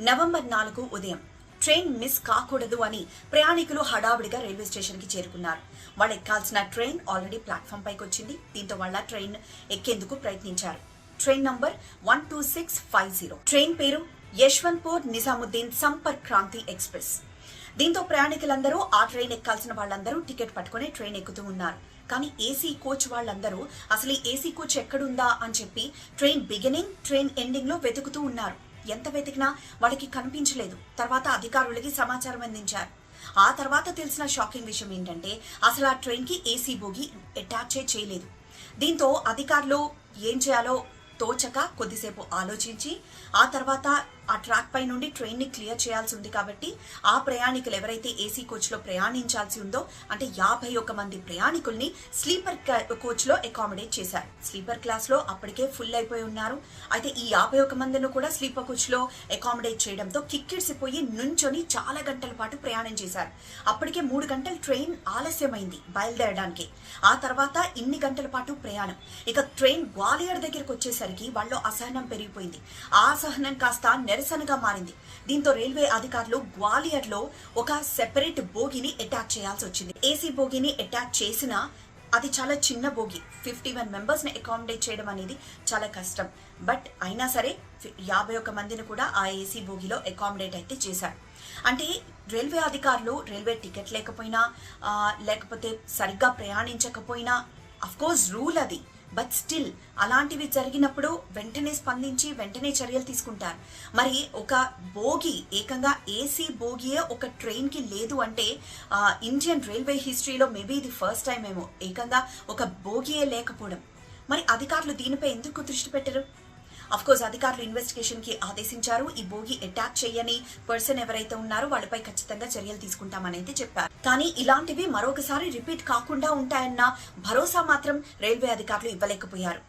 November నాలుగు ఉదయం. Train miss కాకూడదు అని ప్రయాణికులు హడావుడిగా రైల్వే స్టేషన్కి చేరుకున్నారు. వాళ్ళు ఎక్కాల్సిన ట్రైన్ ఆల్రెడీ ప్లాట్ఫామ్ పైకి వచ్చింది దీంతో వాళ్ళ ట్రైన్ ఎక్కేందుకు ప్రయత్నించారు. Train number one two six five zero. Train పేరు యశ్వంత్పూర్ నిజాముద్దీన్ సంపర్క్ క్రాంతి ఎక్స్ప్రెస్. దీంతో ప్రయాణికులందరూ ఆ ట్రైన్ ఎక్కాల్సిన వాళ్ళందరూ టికెట్ పట్టుకుని ట్రైన్ ఎక్కుతూ ఉన్నారు. కానీ ఏసీ కోచ్ వాళ్ళందరూ అసలు ఈ ఏసీ కోచ్ ఎక్కడుందా అని చెప్పి ట్రైన్ బిగినింగ్ ట్రైన్ ఎండింగ్లో వెతుకుతూ ఉన్నారు. ఎంత వెతికినా వాళ్ళకి కనిపించలేదు. తర్వాత అధికారులకి సమాచారం అందించారు. ఆ తర్వాత తెలిసిన షాకింగ్ విషయం ఏంటంటే అసలు ఆ ట్రైన్కి ఏసీ బోగి అటాచే చేయలేదు. దీంతో అధికారులు ఏం చేయాలో తోచక కొద్దిసేపు ఆలోచించి ఆ తర్వాత ఆ ట్రాక్ పై నుండి ట్రైన్ని క్లియర్ చేయాల్సి ఉంది కాబట్టి ఆ ప్రయాణికులు ఎవరైతే ఏసీ కోచ్లో ప్రయాణించాల్సి ఉందో అంటే యాభై ఒక్క మంది ప్రయాణికుల్ని స్లీపర్ కోచ్లో అకామిడేట్ చేశారు. స్లీపర్ క్లాస్లో అప్పటికే ఫుల్ అయిపోయి ఉన్నారు. అయితే ఈ యాభై ఒక్క మందిని కూడా స్లీపర్ కోచ్లో అకామిడేట్ చేయడంతో కిక్కిడిసిపోయి నుంచొని చాలా గంటల పాటు ప్రయాణం చేశారు. అప్పటికే మూడు గంటలు ట్రైన్ ఆలస్యమైంది బయలుదేరడానికి. ఆ తర్వాత ఇన్ని గంటల పాటు ప్రయాణం. ఇక ట్రైన్ గ్వాలియర్ దగ్గరికి వచ్చేసరికి వాళ్ళు అసహనం పెరిగిపోయింది. ఆ అసహనం కాస్త నిరసనగా మారింది. దీంతో రైల్వే అధికారులు గ్వాలియర్లో ఒక సెపరేట్ బోగిని అటాక్ చేయాల్సి వచ్చింది. ఏసీ బోగిని అటాక్ చేసినా అది చాలా చిన్న బోగి. ఫిఫ్టీ వన్ మెంబర్స్ని అకామిడేట్ చేయడం అనేది చాలా కష్టం. బట్ అయినా సరే యాభై ఒక్క మందిని కూడా ఆ ఏసీ బోగిలో అకామిడేట్ అయితే చేశారు. అంటే రైల్వే అధికారులు రైల్వే టికెట్ లేకపోయినా లేకపోతే సరిగ్గా ప్రయాణించకపోయినా అఫ్కోర్స్ రూల్ అది. బట్ స్టిల్ అలాంటివి జరిగినప్పుడు వెంటనే స్పందించి వెంటనే చర్యలు తీసుకుంటారు. మరి ఒక బోగి ఏకంగా ఏసీ బోగియే ఒక ట్రైన్కి లేదు అంటే ఇండియన్ రైల్వే హిస్టరీలో మేబీ ఇది ఫస్ట్ టైం ఏమో. ఏకంగా ఒక బోగియే లేకపోవడం. మరి అధికారులు దీనిపై ఎందుకు దృష్టి పెట్టరు? కోర్స్ అధికారులు ఇన్వెస్టిగేషన్కి ఆదేశించారు. ఈ బోగి అటాక్ చేయని పర్సన్ ఎవరైతే ఉన్నారో వాళ్ళపై ఖచ్చితంగా చర్యలు తీసుకుంటామని అయితే చెప్పారు. కానీ ఇలాంటివి మరొకసారి రిపీట్ కాకుండా ఉంటాయన్న భరోసా మాత్రం రైల్వే అధికారులు ఇవ్వలేకపోయారు.